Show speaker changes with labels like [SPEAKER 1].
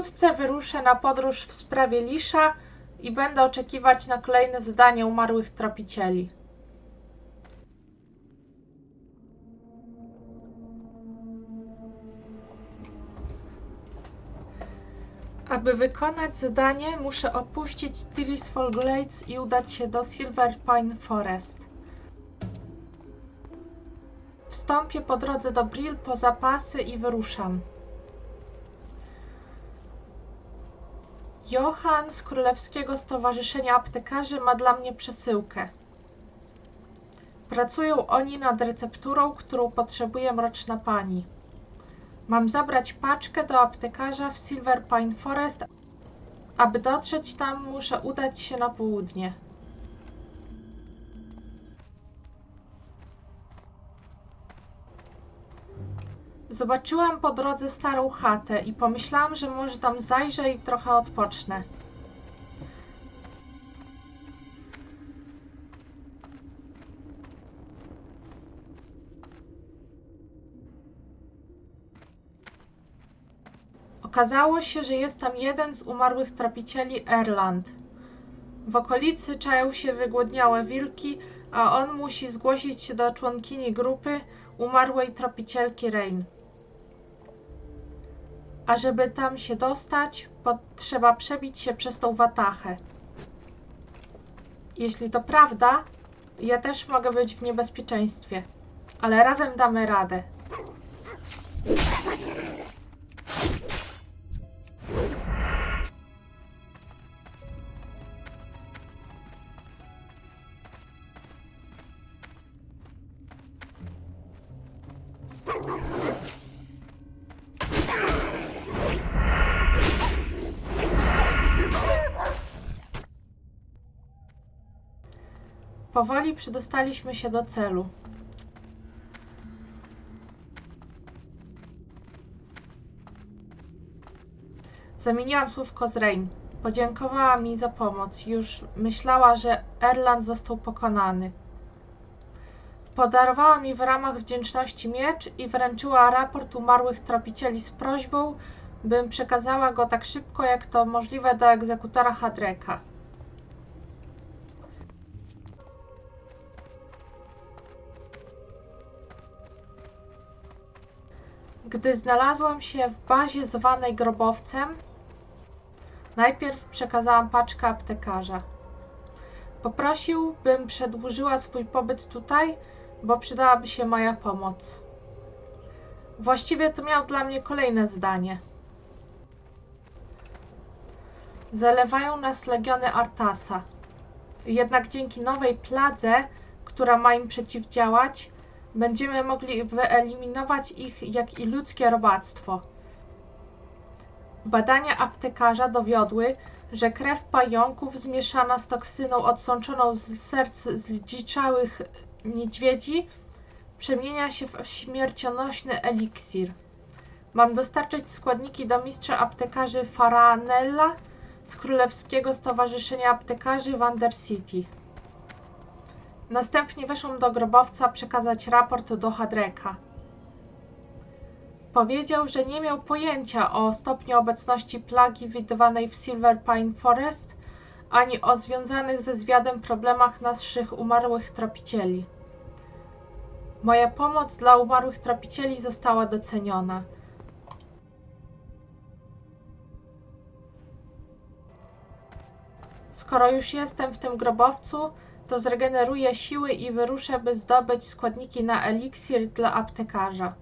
[SPEAKER 1] Wkrótce wyruszę na podróż w sprawie Lisza i będę oczekiwać na kolejne zadanie umarłych tropicieli. Aby wykonać zadanie, muszę opuścić Tillisfall Glades i udać się do Silver Pine Forest. Wstąpię po drodze do Brill po zapasy i wyruszam. Johann z Królewskiego Stowarzyszenia Aptekarzy ma dla mnie przesyłkę. Pracują oni nad recepturą, którą potrzebuje mroczna pani. Mam zabrać paczkę do aptekarza w Silver Pine Forest. Aby dotrzeć tam, muszę udać się na południe. Zobaczyłam po drodze starą chatę i pomyślałam, że może tam zajrzę i trochę odpocznę. Okazało się, że jest tam jeden z umarłych tropicieli Erland. W okolicy czają się wygłodniałe wilki, a on musi zgłosić się do członkini grupy umarłej tropicielki Rain. A żeby tam się dostać, trzeba przebić się przez tą watachę. Jeśli to prawda, ja też mogę być w niebezpieczeństwie, ale razem damy radę. Powoli przydostaliśmy się do celu. Zamieniłam słówko z Rain. Podziękowała mi za pomoc. Już myślała, że Erland został pokonany. Podarowała mi w ramach wdzięczności miecz i wręczyła raport umarłych tropicieli z prośbą, bym przekazała go tak szybko, jak to możliwe do egzekutora Hadreka. Gdy znalazłam się w bazie zwanej grobowcem, najpierw przekazałam paczkę aptekarza. Poprosił, bym przedłużyła swój pobyt tutaj, bo przydałaby się moja pomoc. Właściwie to miał dla mnie kolejne zdanie. Zalewają nas legiony Artasa. Jednak dzięki nowej pladze, która ma im przeciwdziałać, będziemy mogli wyeliminować ich, jak i ludzkie robactwo. Badania aptekarza dowiodły, że krew pająków zmieszana z toksyną odsączoną z serc zdziczałych niedźwiedzi przemienia się w śmiercionośny eliksir. Mam dostarczyć składniki do mistrza aptekarzy Faranella z Królewskiego Stowarzyszenia Aptekarzy w Undercity. Następnie weszłam do grobowca przekazać raport do Hadreka. Powiedział, że nie miał pojęcia o stopniu obecności plagi widywanej w Silver Pine Forest, ani o związanych ze zwiadem problemach naszych umarłych tropicieli. Moja pomoc dla umarłych tropicieli została doceniona. Skoro już jestem w tym grobowcu, to zregeneruję siły i wyruszę, by zdobyć składniki na eliksir dla aptekarza.